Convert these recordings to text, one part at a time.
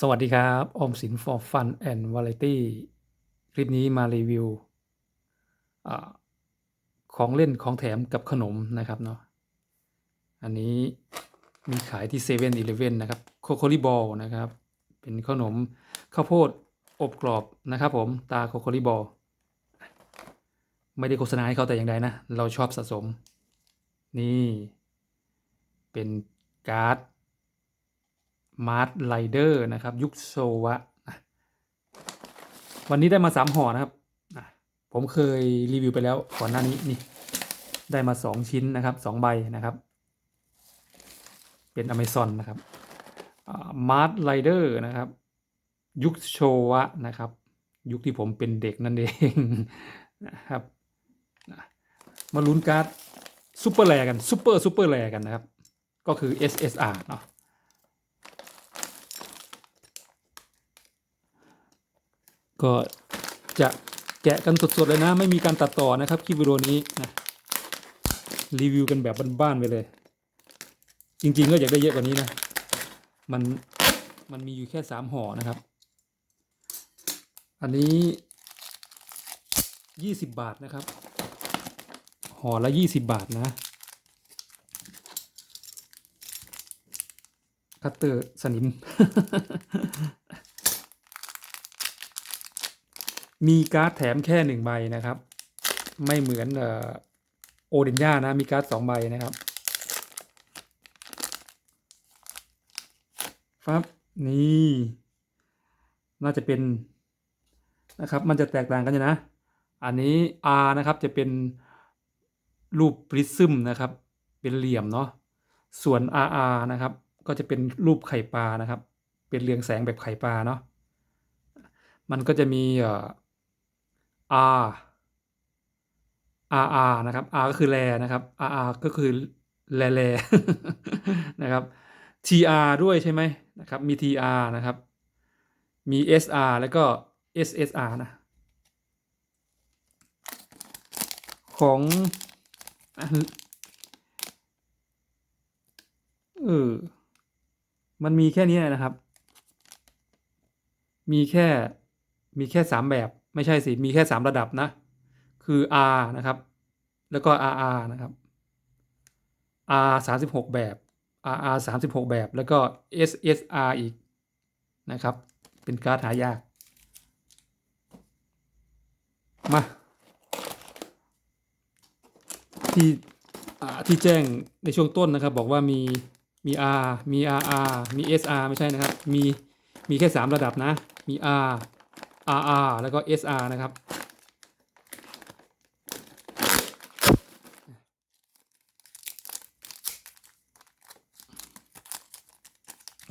สวัสดีครับออมสิน for fun and variety คลิปนี้มารีวิวอของเล่นของแถมกับขนมนะครับเนาะ อันนี้มีขายที่เซเว่นอีเลฟเว่นนะครับ โคโคลิบอลนะครับ เป็นขนมข้าวโพดอบกรอบนะครับผม ตาโคโคลิบอล ไม่ได้โฆษณาให้เขาแต่อย่างใดนะ เราชอบสะสม นี่ เป็นการ์ด มาร์ทไลเดอร์นะครับ ยุคโซวะ วันนี้ได้มาสามห่อนะครับ ผมเคยรีวิวไปแล้วก่อนหน้านี้นี่ ได้มาสองชิ้นนะครับสองใบนะครับ เป็นอเมซอนนะครับมาร์ทไลเดอร์นะครับ ยุคโชวะนะครับ ยุคที่ผมเป็นเด็กนั่นเองนะครับ มาลุ้นการ์ดซูเปอร์แรกันซูเปอร์ซูเปอร์แรกันนะครับ ก็คือ SSR เนาะ ก็จะแกะกันสดๆเลยนะ ไม่มีการตัดต่อนะครับคลิปวิดีโอนี้นะรีวิวกันแบบบ้านๆไปเลย จริงๆก็อยากได้เยอะกว่านี้นะ มันมันมีอยู่แค่สามห่อนะครับ อันนี้ยี่สิบบาทนะครับห่อละยี่สิบบาทนะคัตเตอร์สนิม มีการ์ดแถมแค่หนึ่งใบนะครับ ไม่เหมือนโอเดนย่านะ มีการ์ดสองใบนะครับครับนี่น่าจะเป็นนะครับ มันจะแตกต่างกันอยู่นะ อันนี้ R นะครับจะเป็นรูปปริซึมนะครับ เป็นเหลี่ยมเนาะส่วน RR นะครับ ก็จะเป็นรูปไข่ปลานะครับ เป็นเรืองแสงแบบไข่ปลาเนาะมันก็จะมีเอ่อ R RR นะครับ R ก็คือแรนะครับ RR ก็คือแรแรนะครับ TR ด้วยใช่ไหมนะครับ มี TR นะครับ มี SR แล้วก็ SSR นะ ของเออ มันมีแค่นี้นะครับ มีแค่ มีแค่สามแบบ ไม่ใช่สิ มีแค่สามระดับนะ คือ R นะครับ แล้วก็ RR นะครับ R สามสิบหกแบบ RR สามสิบหกแบบ แล้วก็ SSR อีกนะครับ เป็นการ์ดหายาก มา ที่ที่แจ้งในช่วงต้นนะครับ บอกว่ามีมี R มี RR มี SR ไม่ใช่นะครับ มี มีแค่สามระดับนะ มี R RR แล้วก็ SR นะครับ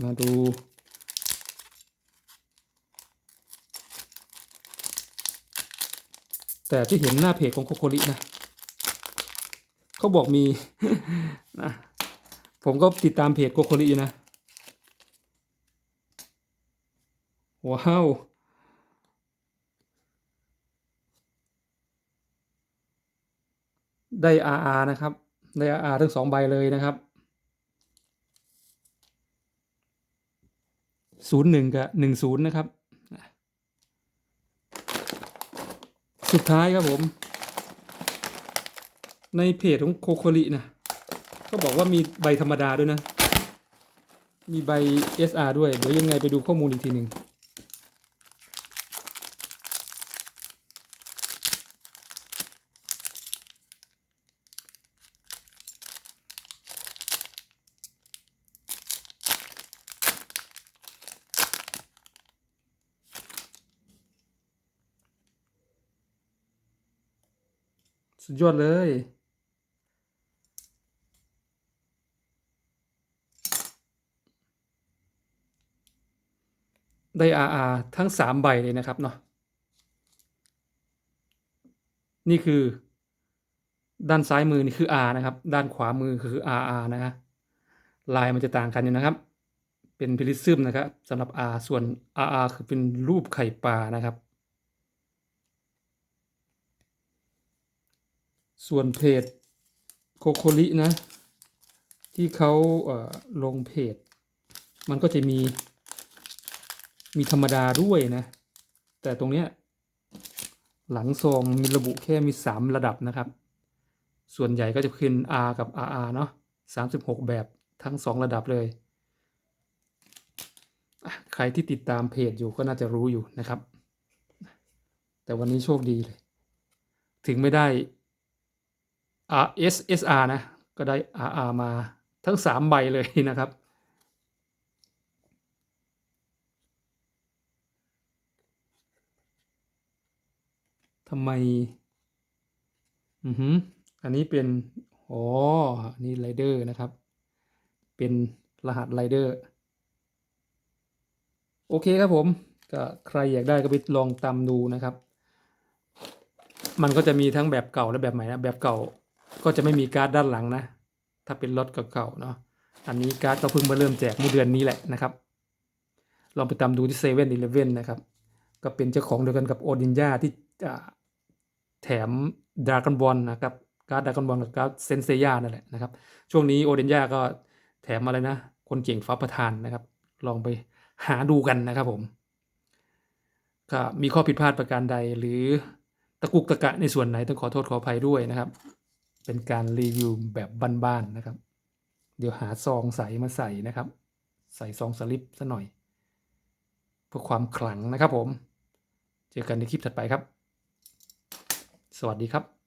มาดูแต่ที่เห็นหน้าเพจของโคโครินะเขาบอกมีนะผมก็ติดตามเพจโคโคริอยู่นะ ว้าว ได้ RR นะครับ ได้ RR ทั้งสองใบเลยนะครับศูนย์หนึ่งกับหนึ่งศูนย์นะครับ สุดท้ายครับผม ในเพจของโคโครินะก็บอกว่ามีใบธรรมดาด้วยนะ มีใบ SR ด้วย เดี๋ยวยังไงไปดูข้อมูลอีกทีหนึ่ง สุดยอดเลย ได้ RR ทั้งสามใบเลยนะครับเนาะนี่คือ ด้านซ้ายมือนี่คือ R นะครับ ด้านขวามือคือ RR นะฮะลายมันจะต่างกันอยู่นะครับ เป็นพิลิซึมนะครับสำหรับ R ส่วน RR คือเป็นรูปไข่ปลานะครับ ส่วนเพจโคโคลินะ ที่เขาเลงเพจ มันก็จะมี มีธรรมดาด้วยนะ แต่ตรงเนี้ยหลังซองมีระบุแค่มีสามระดับนะครับ ส่วนใหญ่ก็จะขึ้น R กับ RR เนาะ36 แบบทั้งสองระดับเลย ใครที่ติดตามเพจอยู่ก็น่าจะรู้อยู่นะครับ แต่วันนี้โชคดีเลย ถึงไม่ได้ RSSR นะ ก็ได้ RR มาทั้งสามใบเลยนะครับ ทำไม อือหือ อันนี้เป็น อ๋อนนี้ไรเดอร์นะครับ เป็นรหัสไรเดอร์ โอเคครับผม ก็ใครอยากได้ก็ไปลองตามดูนะครับ มันก็จะมีทั้งแบบเก่าและแบบใหม่นะ แบบเก่า ก็จะไม่มีการ์ดด้านหลังนะ ถ้าเป็นรถเก่าๆเนาะอันนี้การ์ดก็เพิ่งมาเริ่มแจกเมื่อเดือนนี้แหละนะครับ ลองไปตามดูที่เซเว่นอีเลฟเว่นนะครับ ก็เป็นเจ้าของเดียวกันกับโอดินยาที่แถมดราก้อนบอลนะครับการ์ดดราก้อนบอลกับการ์ดเซนเซย่านั่นแหละนะครับ ช่วงนี้โอดินยาก็แถมอะไรนะ คนเก่งฟ้าประธานนะครับ ลองไปหาดูกันนะครับผมก็มีข้อผิดพลาดประการใดหรือตะกุกตะกะในส่วนไหนต้องขอโทษขออภัยด้วยนะครับ เป็นการรีวิวแบบบ้านๆนะครับ เดี๋ยวหาซองใสมาใส่นะครับ ใส่ซองสลิปซะหน่อย เพื่อความขลังนะครับผม เจอกันในคลิปถัดไปครับ สวัสดีครับ